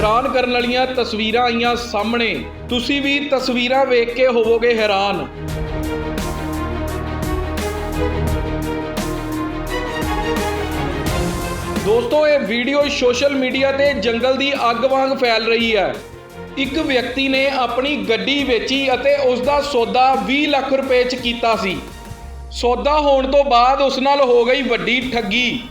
ਹੈਰਾਨ ਕਰਨ ਵਾਲੀਆਂ ਤਸਵੀਰਾਂ ਆਈਆਂ ਸਾਹਮਣੇ। ਤੁਸੀਂ ਵੀ ਤਸਵੀਰਾਂ ਵੇਖ ਕੇ ਹੋਵੋਗੇ ਹੈਰਾਨ। ਦੋਸਤੋ, ਇਹ ਵੀਡੀਓ ਸੋਸ਼ਲ ਮੀਡੀਆ ਤੇ ਜੰਗਲ ਦੀ ਅੱਗ ਵਾਂਗ ਫੈਲ ਰਹੀ ਹੈ। ਇੱਕ ਵਿਅਕਤੀ ਨੇ ਆਪਣੀ ਗੱਡੀ ਵੇਚੀ ਅਤੇ ਉਸ ਦਾ ਸੌਦਾ 20 ਲੱਖ ਰੁਪਏ ਚ ਕੀਤਾ ਸੀ। ਸੌਦਾ ਹੋਣ ਤੋਂ ਬਾਅਦ ਉਸ ਨਾਲ ਹੋ ਗਈ ਵੱਡੀ ਠੱਗੀ।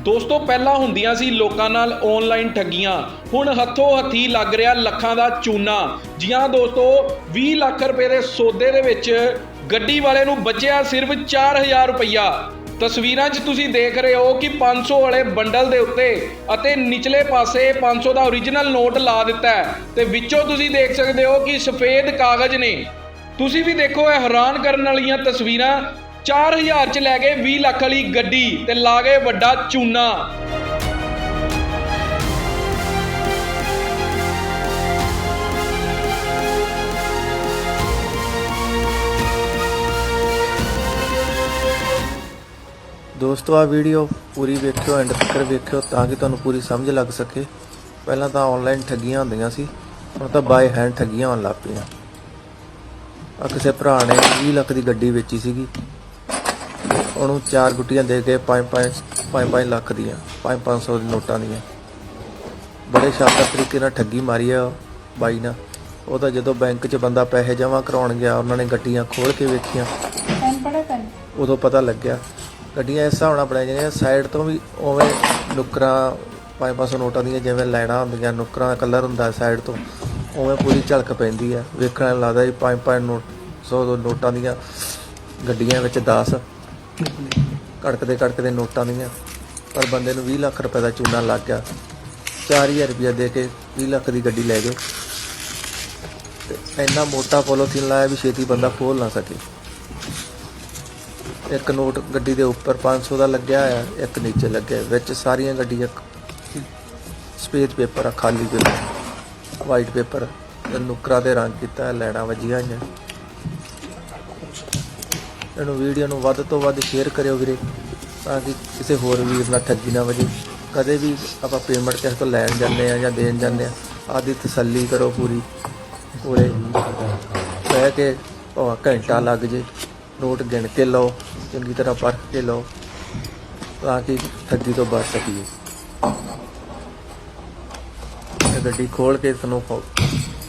ਦੋਸਤੋ, ਪਹਿਲਾਂ ਹੁੰਦੀਆਂ ਸੀ ਲੋਕਾਂ ਨਾਲ ਆਨਲਾਈਨ ਠੱਗੀਆਂ। ਹੁਣ ਹੱਥੋਂ ਹੱਥੀ ਲੱਗ ਰਿਹਾ ਲੱਖਾਂ ਦਾ ਚੂਨਾ। ਜੀਆਂ ਦੋਸਤੋ 20 ਲੱਖ ਰੁਪਏ ਦੇ ਸੌਦੇ ਦੇ ਵਿੱਚ ਗੱਡੀ ਵਾਲੇ ਨੂੰ ਬਚਿਆ ਸਿਰਫ 4000 ਰੁਪਈਆ। ਤਸਵੀਰਾਂ 'ਚ ਤੁਸੀਂ ਦੇਖ ਰਹੇ ਹੋ ਕਿ 500 ਵਾਲੇ ਬੰਡਲ ਦੇ ਉੱਤੇ ਅਤੇ ਨਿਚਲੇ ਪਾਸੇ 500 ਦਾ origignal ਨੋਟ ਲਾ ਦਿੱਤਾ ਹੈ। ਤੇ ਵਿੱਚੋਂ ਤੁਸੀਂ ਦੇਖ ਸਕਦੇ ਹੋ ਕਿ ਸਫੇਦ ਕਾਗਜ਼ ਨੇ। ਤੁਸੀਂ ਵੀ ਦੇਖੋ, ਇਹ ਹੈਰਾਨ ਕਰਨ ਵਾਲੀਆਂ ਤਸਵੀਰਾਂ। 4000 ਚ ਲੈ ਗਏ 20 ਲੱਖ ਵਾਲੀ ਗੱਡੀ ਤੇ ਲਾ ਗਏ ਵੱਡਾ ਚੂਨਾ। ਦੋਸਤੋ ਆ ਵੀਡੀਓ ਪੂਰੀ ਵੇਖਿਓ ਐਂਡ ਤੱਕ ਵੇਖਿਓ ਤਾਂ ਕਿ ਤੁਹਾਨੂੰ ਪੂਰੀ ਸਮਝ ਲੱਗ ਸਕੇ। ਪਹਿਲਾਂ ਤਾਂ ਆਨਲਾਈਨ ਠੱਗੀਆਂ ਹੁੰਦੀਆਂ ਸੀ, ਹੁਣ ਤਾਂ ਬਾਏ ਹੈਂਡ ਠੱਗੀਆਂ ਹੋਣ ਲੱਗ ਪਈਆਂ। ਆ ਕਿਸੇ ਭਰਾ ਨੇ 20 ਲੱਖ ਦੀ ਗੱਡੀ ਵੇਚੀ ਸੀਗੀ। ਉਹਨੂੰ ਚਾਰ ਗੁੱਟੀਆਂ ਦੇ ਕੇ 5 5 5 5 ਲੱਖ ਦੀਆਂ 5 500 ਦੇ ਨੋਟਾਂ ਦੀਆਂ। ਬੜੇ ਸ਼ਾਨਦਾਰ ਤਰੀਕੇ ਨਾਲ ਠੱਗੀ ਮਾਰੀ ਆ ਬਾਈ ਨਾਲ ਉਹ ਤਾਂ ਜਦੋਂ ਬੈਂਕ 'ਚ ਬੰਦਾ ਪੈਸੇ ਜਮ੍ਹਾਂ ਕਰਾਉਣ ਗਿਆ ਉਹਨਾਂ ਨੇ ਗੱਡੀਆਂ ਖੋਲ ਕੇ ਵੇਖੀਆਂ। ਉਦੋਂ ਪਤਾ ਲੱਗਿਆ ਗੱਡੀਆਂ ਇਸ ਹਿਸਾਬ ਨਾਲ ਬਣਾਈਆਂ ਜਾਂਦੀਆਂ ਸਾਈਡ ਤੋਂ ਵੀ ਉਵੇਂ ਨੁਕਰਾਂ ਪੰਜ ਪੰਜ ਸੌ ਨੋਟਾਂ ਦੀਆਂ ਜਿਵੇਂ ਲੈਣਾ ਹੁੰਦੀਆਂ ਨੁਕਰਾਂ ਦਾ ਕਲਰ ਹੁੰਦਾ ਸਾਈਡ ਤੋਂ ਉਵੇਂ ਪੂਰੀ ਝਲਕ ਪੈਂਦੀ ਆ। ਵੇਖਣ ਲੱਗਦਾ ਵੀ ਪੰਜ ਪੰਜ ਨੋਟ 100 ਦੋ ਨੋਟਾਂ ਦੀਆਂ ਗੱਡੀਆਂ ਵਿੱਚ 10 ਕੜਕਦੇ ਕੜਕਦੇ ਨੋਟਾਂ ਦੀਆਂ ਪਰ ਬੰਦੇ ਨੂੰ 20 ਲੱਖ ਰੁਪਏ ਦਾ ਚੂਨਾ ਲੱਗ ਗਿਆ। 4000 ਰੁਪਏ ਦੇ ਕੇ 20 ਲੱਖ ਦੀ ਗੱਡੀ ਲੈ ਗਏ। ਤੇ ਇੰਨਾ ਮੋਟਾ ਪੋਲੋਥੀਨ ਲਾਇਆ ਵੀ ਛੇਤੀ ਬੰਦਾ ਖੋਲ ਨਾ ਸਕੇ। ਇੱਕ ਨੋਟ ਗੱਡੀ ਦੇ ਉੱਪਰ 500 ਦਾ ਲੱਗਿਆ ਹੋਇਆ, ਇੱਕ ਨੀਚੇ ਲੱਗਿਆ। ਵਿੱਚ ਸਾਰੀਆਂ ਗੱਡੀਆਂ ਸਪੇਸ ਪੇਪਰ ਆ, ਖਾਲੀ ਪੇਪਰ। White paper. ਤੇ ਦੇ ਰੰਗ ਕੀਤਾ, ਲੈਣਾ ਵੱਜੀਆਂ ਹੋਈਆਂ। ਇਹਨੂੰ ਵੀਡੀਓ ਨੂੰ ਵੱਧ ਤੋਂ ਵੱਧ ਸ਼ੇਅਰ ਕਰਿਓ ਵੀਰੇ, ਤਾਂ ਕਿ ਕਿਸੇ ਹੋਰ ਵੀਰ ਨਾਲ ਠੱਗੀ ਨਾ ਵਜੇ। ਕਦੇ ਵੀ ਆਪਾਂ ਪੇਮੈਂਟ ਕਿਸੇ ਤੋਂ ਲੈਣ ਜਾਂਦੇ ਆ ਜਾਂ ਦੇਣ ਜਾਂਦੇ ਆ ਆਦੀ ਤਸੱਲੀ ਕਰੋ ਪੂਰੀ। ਪੂਰੇ ਕਹਿ ਕੇ ਭਾਵੇਂ ਘੰਟਾ ਲੱਗ ਜੇ, ਨੋਟ ਗਿਣ ਕੇ ਲਓ, ਚੰਗੀ ਤਰ੍ਹਾਂ ਪਰਖ ਕੇ ਲਓ, ਤਾਂ ਕਿ ਠੱਗੀ ਤੋਂ ਬਚ ਸਕੀਏ। ਇਹ ਗੱਡੀ ਖੋਲ ਕੇ ਤੁਹਾਨੂੰ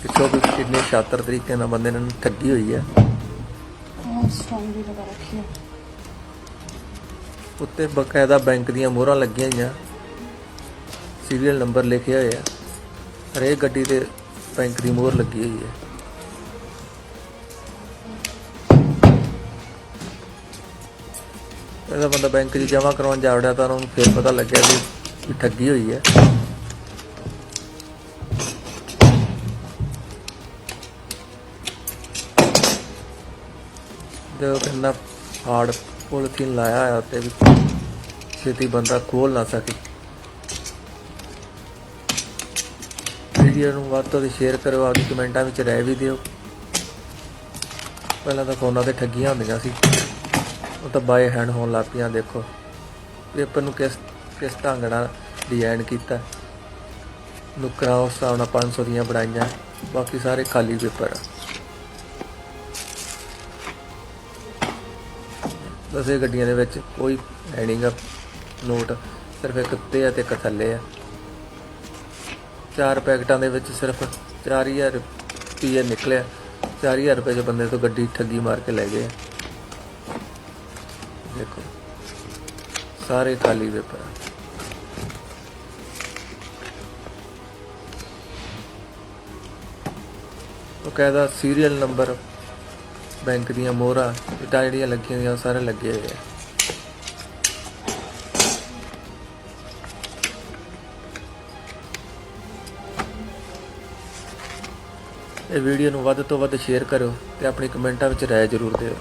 ਪਿੱਛੋਂ ਵੀ ਕਿੰਨੇ ਸ਼ਾਤਰ ਤਰੀਕੇ ਨਾਲ ਬੰਦੇ ਨੇ ਠੱਗੀ ਹੋਈ ਹੈ। ਹਾਂ ਸਟ੍ਰੋਂਗ ਵੀ ਲਗਾ ਰੱਖੀ ਹੈ ਉੱਤੇ ਬਕਾਇਦਾ ਬੈਂਕ ਦੀਆਂ ਮੋਹਰਾਂ ਲੱਗੀਆਂ ਹੋਈਆਂ। ਸੀਰੀਅਲ ਨੰਬਰ ਲਿਖੇ ਹੋਏ ਆ। ਹਰੇਕ ਗੱਡੀ ਤੇ ਬੈਂਕ ਦੀ ਮੋਹਰ ਲੱਗੀ ਹੋਈ ਹੈ। ਇਹਦਾ ਬੰਦਾ ਬੈਂਕ 'ਚ ਜਮ੍ਹਾਂ ਕਰਾਉਣ ਜਾ ਵੜਿਆ ਤਾਂ ਉਹਨੂੰ ਫਿਰ ਪਤਾ ਲੱਗਿਆ ਵੀ ਠੱਗੀ ਹੋਈ ਹੈ। ਜੋ ਕਹਿੰਦਾ ਹਾਰਡ ਪੋਲੀਥੀਨ ਲਾਇਆ ਹੋਇਆ ਤੇ ਵੀ ਛੇਤੀ ਬੰਦਾ ਖੋਲ ਨਾ ਸਕੇ। ਵੀਡੀਓ ਨੂੰ ਵੱਧ ਤੋਂ ਵੱਧ ਸ਼ੇਅਰ ਕਰੋ, ਆਪਦੀ ਕਮੈਂਟਾਂ ਵਿੱਚ ਰਹਿ ਵੀ ਦਿਓ। ਪਹਿਲਾਂ ਤਾਂ ਫੋਨਾਂ ਤੇ ਠੱਗੀਆਂ ਹੁੰਦੀਆਂ ਸੀ। ਉਹ ਤਾਂ ਬਾਏ ਹੈਂਡ ਹੋਣ ਲੱਗ ਪਈਆਂ, ਦੇਖੋ। ਪੇਪਰ ਨੂੰ ਕਿਸ ਕਿਸ ਢੰਗ ਨਾਲ ਡਿਜ਼ਾਈਨ ਕੀਤਾ। ਨੁਕਰਾਂ ਉਸ ਹਿਸਾਬ ਨਾਲ 500 ਦੀਆਂ ਬਣਾਈਆਂ, ਬਾਕੀ ਸਾਰੇ ਖਾਲੀ ਪੇਪਰ ਆ। ਦਸੇ ਗੱਡੀਆਂ ਦੇ ਵਿੱਚ ਕੋਈ ਹੈਡਿੰਗ ਆ, ਨੋਟ ਸਿਰਫ ਇੱਕ ਉੱਤੇ ਆ ਤੇ ਇੱਕ ਥੱਲੇ ਆ। ਚਾਰ ਪੈਕਟਾਂ ਦੇ ਵਿੱਚ ਸਿਰਫ 4000 ਰੁਪਏ ਨਿਕਲਿਆ। 4000 ਰੁਪਏ ਦੇ ਬੰਦੇ ਤੋਂ ਗੱਡੀ ਠੱਗੀ ਮਾਰ ਕੇ ਲੈ ਗਏ ਦੇਖੋ, ਸਾਰੇ ਖਾਲੀ ਪੇਪਰ ਆ। ਉਹ ਕਹਿੰਦਾ ਸੀਰੀਅਲ ਨੰਬਰ ਬੈਂਕ ਦੀਆਂ ਮੋਹਰਾਂ, ਇਟਾ ਜਿਹੜੀਆਂ ਲੱਗੀਆਂ ਹੋਈਆਂ, ਉਹ ਸਾਰੇ ਲੱਗੇ ਹੋਏ ਆ। ਇਹ ਵੀਡੀਓ ਨੂੰ ਵੱਧ ਤੋਂ ਵੱਧ ਸ਼ੇਅਰ ਕਰੋ ਤੇ ਆਪਣੀ ਕਮੈਂਟਾਂ ਵਿੱਚ ਰਾਏ ਜ਼ਰੂਰ ਦਿਓ।